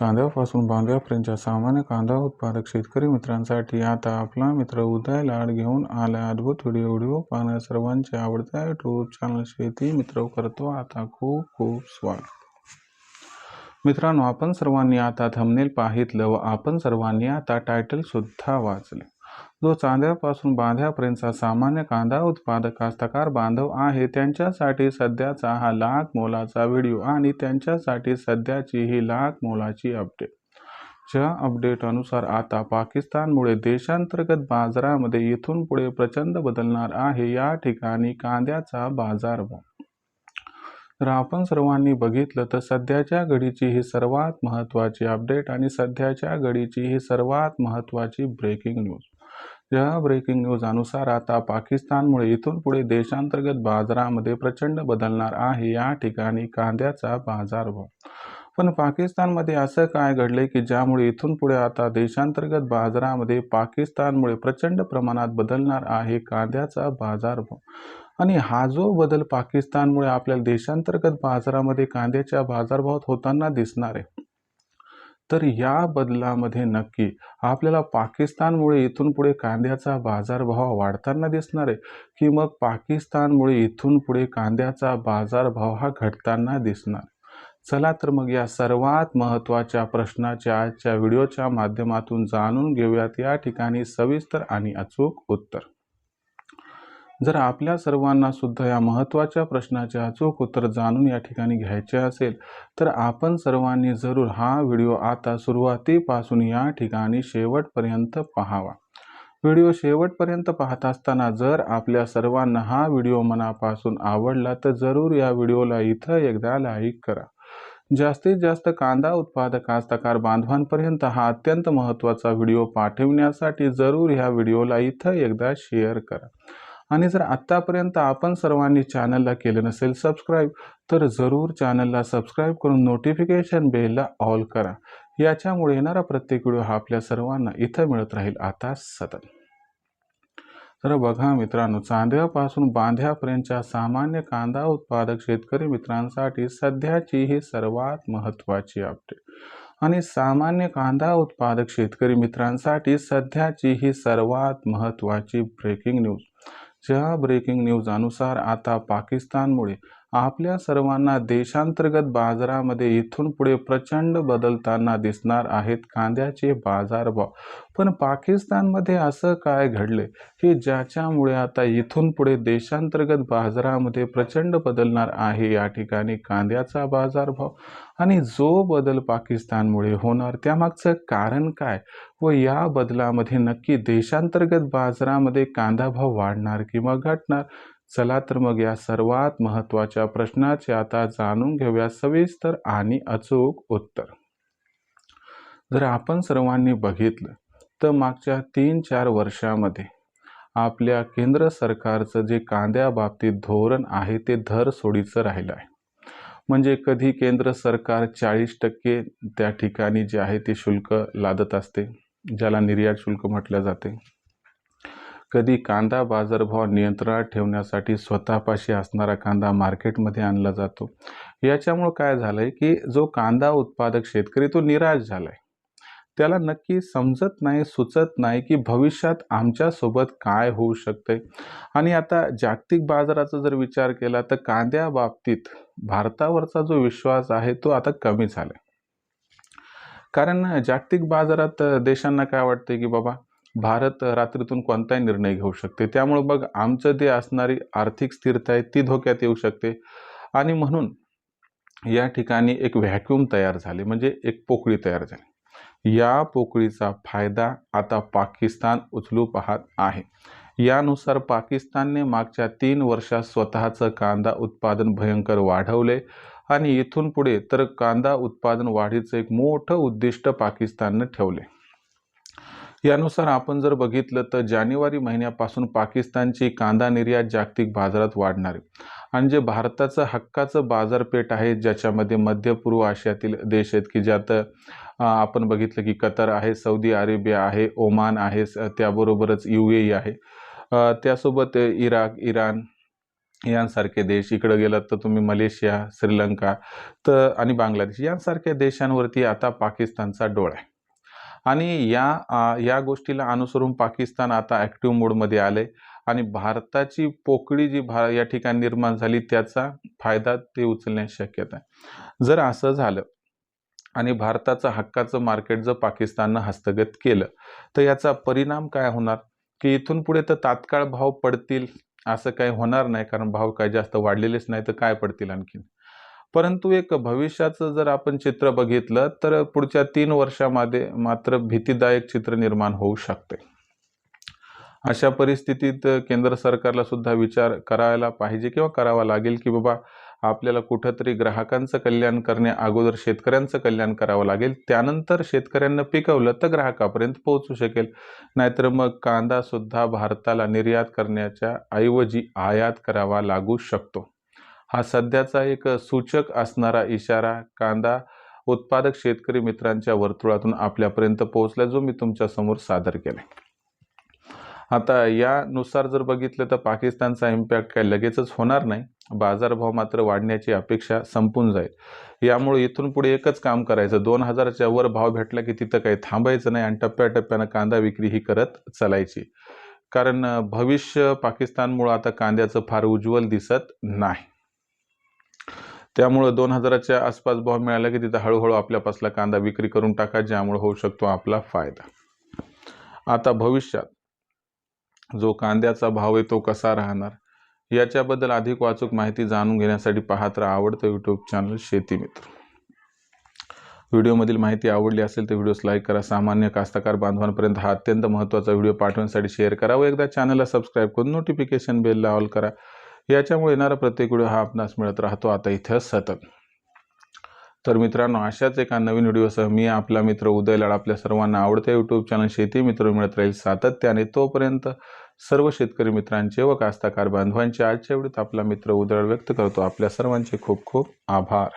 चांद्यापासून बांद्यापर्यंतच्या सामान्य कांदा उत्पादक शेतकरी मित्रांसाठी आता आपला मित्र उदय लाड घेऊन आला अद्भुत व्हिडिओ व्हिडिओ पाहण्या सर्वांचे आवडत्या यूट्यूब चॅनल शेती मित्र करतो. आता खूप खूप स्वागत. मित्रांनो आपण सर्वांनी आता थंबनेल पाहितलं व आपण सर्वांनी आता टायटल सुद्धा वाचले. जो चांद्यापासून बांध्यापर्यंतचा सामान्य कांदा उत्पादक कास्तकार बांधव आहे त्यांच्यासाठी सध्याचा हा लाख मोलाचा व्हिडिओ आणि त्यांच्यासाठी सध्याची ही लाख मोलाची अपडेट ज्या अपडेट अनुसार आता पाकिस्तानमुळे देशांतर्गत बाजारामध्ये इथून पुढे प्रचंड बदलणार आहे या ठिकाणी कांद्याचा बाजारभाव तर आपण सर्वांनी बघितलं तर सध्याच्या घडीची ही सर्वात महत्त्वाची अपडेट आणि सध्याच्या घडीची ही सर्वात महत्त्वाची ब्रेकिंग न्यूज या ब्रेकिंग न्यूज अनुसार आता पाकिस्तानमुळे इथून पुढे देशांतर्गत बाजारामध्ये प्रचंड बदलणार आहे. या ठिकाणी कांद्याचा बाजारभाव पण पाकिस्तानमध्ये असं काय घडले की ज्यामुळे इथून पुढे आता देशांतर्गत बाजारामध्ये पाकिस्तानमुळे प्रचंड प्रमाणात बदलणार आहे कांद्याचा बाजारभाव आणि हा जो बदल पाकिस्तानमुळे आपल्या देशांतर्गत बाजारामध्ये कांद्याच्या बाजारभावात होताना दिसणार आहे. तर या बदलामध्ये नक्की आपल्याला पाकिस्तानमुळे इथून पुढे कांद्याचा बाजारभाव वाढताना दिसणार आहे की मग पाकिस्तानमुळे इथून पुढे कांद्याचा बाजारभाव हा घटताना दिसणार चला तर मग या सर्वात महत्त्वाच्या प्रश्नाच्या आजच्या व्हिडिओच्या माध्यमातून जाणून घेऊयात. या ठिकाणी सविस्तर आणि अचूक उत्तर. जर आपल्या सर्वांना सुद्धा या महत्त्वाच्या प्रश्नाचे अचूक उत्तर जाणून या ठिकाणी घ्यायचे असेल तर आपण सर्वांनी जरूर हा व्हिडिओ आता सुरुवातीपासून या ठिकाणी शेवटपर्यंत पाहावा. व्हिडिओ शेवटपर्यंत पाहत असताना जर आपल्या सर्वांना हा व्हिडिओ मनापासून आवडला तर जरूर या व्हिडिओला इथं एकदा लाईक करा. जास्तीत जास्त कांदा उत्पादक कास्तकार बांधवांपर्यंत हा अत्यंत महत्त्वाचा व्हिडिओ पाठविण्यासाठी जरूर ह्या व्हिडिओला इथं एकदा शेअर करा. आणि जर आत्तापर्यंत आपण सर्वांनी चॅनलला केलं नसेल सबस्क्राईब तर जरूर चॅनलला सबस्क्राईब करून नोटिफिकेशन बेलला ऑल करा. याच्यामुळे येणारा प्रत्येक व्हिडिओ हा आपल्या सर्वांना इथं मिळत राहील आता सतत. तर बघा मित्रांनो चांद्यापासून बांध्यापर्यंतच्या सामान्य कांदा उत्पादक शेतकरी मित्रांसाठी सध्याची ही सर्वात महत्त्वाची अपडेट आणि सामान्य कांदा उत्पादक शेतकरी मित्रांसाठी सध्याची ही सर्वात महत्त्वाची ब्रेकिंग न्यूज ज्या ब्रेकिंग न्यूजानुसार आता पाकिस्तानमुळे आपल्या सर्वांना देशांतर्गत बाजारामध्ये इथून पुढे प्रचंड बदलताना दिसणार आहेत कांद्याचे बाजारभाव. पण पाकिस्तानमध्ये असं काय घडले की ज्याच्यामुळे आता इथून पुढे देशांतर्गत बाजारामध्ये प्रचंड बदलणार आहे या ठिकाणी कांद्याचा बाजारभाव? आणि जो बदल पाकिस्तानमुळे होणार त्यामागचं कारण काय? व या बदलामध्ये नक्की देशांतर्गत बाजारामध्ये कांदा भाव वाढणार किंवा घटणार? चला तर मग या सर्वात महत्त्वाच्या प्रश्नाचे आता जाणून घेऊया सविस्तर आणि अचूक उत्तर. जर आपण सर्वांनी बघितलं तर मागच्या तीन चार वर्षामध्ये आपल्या केंद्र सरकारचं जे कांद्याबाबतीत धोरण आहे ते धर सोडीचं राहिलं आहे. म्हणजे कधी केंद्र सरकार चाळीस टक्के त्या ठिकाणी जे आहे ते शुल्क लादत असते ज्याला निर्यात शुल्क म्हटलं जाते. कधी कांदा बाजारभाव नियंत्रणात ठेवण्यासाठी स्वतःपाशी असणारा कांदा मार्केटमध्ये आणला जातो. याच्यामुळं काय झालं आहे की जो कांदा उत्पादक शेतकरी तो निराश झाला आहे त्याला नक्की समजत नाही सुचत नाही की भविष्यात आमच्यासोबत काय होऊ शकते आणि आता जागतिक बाजाराचा जर विचार केला तर कांद्या बाबतीत भारतावरचा जो विश्वास आहे तो आता कमी झाला कारण जागतिक बाजारात देशांना काय वाटते की बाबा भारत रात्रीतून कोणताही निर्णय घेऊ शकते. त्यामुळे बघ आमचं जे असणारी आर्थिक स्थिरता आहे ती धोक्यात येऊ शकते. आणि म्हणून या ठिकाणी एक व्हॅक्यूम तयार झाली म्हणजे एक पोकळी तयार झाली. या पोकळीचा फायदा आता पाकिस्तान उचलू पाहत आहे. यानुसार पाकिस्तानने मागच्या तीन वर्षात स्वतःचं कांदा उत्पादन भयंकर वाढवले आणि इथून पुढे तर कांदा उत्पादन वाढीचं एक मोठं उद्दिष्ट पाकिस्ताननं ठेवले. यानुसार आपण जर बघितलं तर जानेवारी महिन्यापासून पाकिस्तानची कांदा निर्यात जागतिक बाजारात वाढणार आहे. आणि जे भारताचं हक्काचं बाजारपेठ आहे ज्याच्यामध्ये मध्य पूर्व आशियातील देश आहेत की ज्यात आपण बघितलं की कतर आहे सौदी अरेबिया आहे ओमान आहे त्याबरोबरच यू ए आहे. त्यासोबत इराक इराण यांसारखे देश इकडं गेलात तर तुम्ही मलेशिया श्रीलंका तर आणि बांगलादेश यांसारख्या देशांवरती आता पाकिस्तानचा डोळा आहे. आणि या या गोष्टीला अनुसरून पाकिस्तान आता ॲक्टिव्ह मोडमध्ये आले आणि भारताची पोकळी जी भा या ठिकाणी निर्माण झाली त्याचा फायदा ते उचलण्याची शक्यता आहे. जर असं झालं आणि भारताचं हक्काचं मार्केट जर पाकिस्ताननं हस्तगत केलं तर याचा परिणाम काय होणार? की इथून पुढे तर तात्काळ भाव पडतील असं काही होणार नाही कारण भाव काय जास्त वाढलेलेच नाही तर काय पडतील आणखीन? परंतु एक भविष्याचं जर आपण चित्र बघितलं तर पुढच्या तीन वर्षामध्ये मात्र भीतीदायक चित्र निर्माण होऊ शकते. अशा परिस्थितीत केंद्र सरकारला सुद्धा विचार करायला पाहिजे किंवा करावा लागेल की बाबा आपल्याला कुठंतरी ग्राहकांचं कल्याण करण्या अगोदर शेतकऱ्यांचं कल्याण करावं लागेल त्यानंतर शेतकऱ्यांना पिकवलं तर ग्राहकापर्यंत पोहोचू शकेल. नाहीतर मग कांदा सुद्धा भारताला निर्यात करण्याच्या ऐवजी आयात करावा लागू शकतो. हा सध्याचा एक सूचक असणारा इशारा कांदा उत्पादक शेतकरी मित्रांच्या वर्तुळातून आपल्यापर्यंत पोहोचला जो मी तुमच्यासमोर सादर केला आता यानुसार जर बघितलं तर पाकिस्तानचा इम्पॅक्ट काय लगेचच होणार नाही. बाजारभाव मात्र वाढण्याची अपेक्षा संपून जाईल. यामुळे इथून पुढे एकच काम करायचं. दोन हजाराच्या वर भाव भेटला की तिथं काही थांबायचं नाही आणि टप्प्याटप्प्यानं कांदा विक्री ही करत चालायची. कारण भविष्य पाकिस्तानमुळं आता कांद्याचं फार उज्ज्वल दिसत नाही. त्यामुळं दोन हजाराच्या आसपास भाव मिळाला की तिथं हळूहळू आपल्यापासला कांदा विक्री करून टाका ज्यामुळे होऊ शकतो आपला फायदा. आता भविष्यात जो कांद्याचा भाव आहे तो कसा राहणार याच्याबद्दल अधिक वाचूक माहिती जाणून घेण्यासाठी पाहत राहा आवडतं यूट्यूब चॅनल शेती मित्र. व्हिडिओमधील माहिती आवडली असेल तर व्हिडिओस लाईक करा. सामान्य कास्तकार बांधवांपर्यंत हा अत्यंत महत्त्वाचा व्हिडिओ पाठवण्यासाठी शेअर करा व एकदा चॅनलला सबस्क्राईब करून नोटिफिकेशन बेलला ऑल करा. याच्यामुळे येणारा प्रत्येक व्हिडिओ हा आपणास मिळत राहतो. आता इथं सतत. तर मित्रांनो अशाच एका नवीन व्हिडिओसह मी आपला मित्र उदय लाड आपल्या सर्वांना आवडत्या यूट्यूब चॅनल शेती मित्र मिळत राहील सातत्याने. तोपर्यंत सर्व शेतकरी मित्रांचे व कास्ताकार बांधवांचे आजच्या वेळेत आपला मित्र उदय व्यक्त करतो. आपल्या सर्वांचे खूप खूप आभार.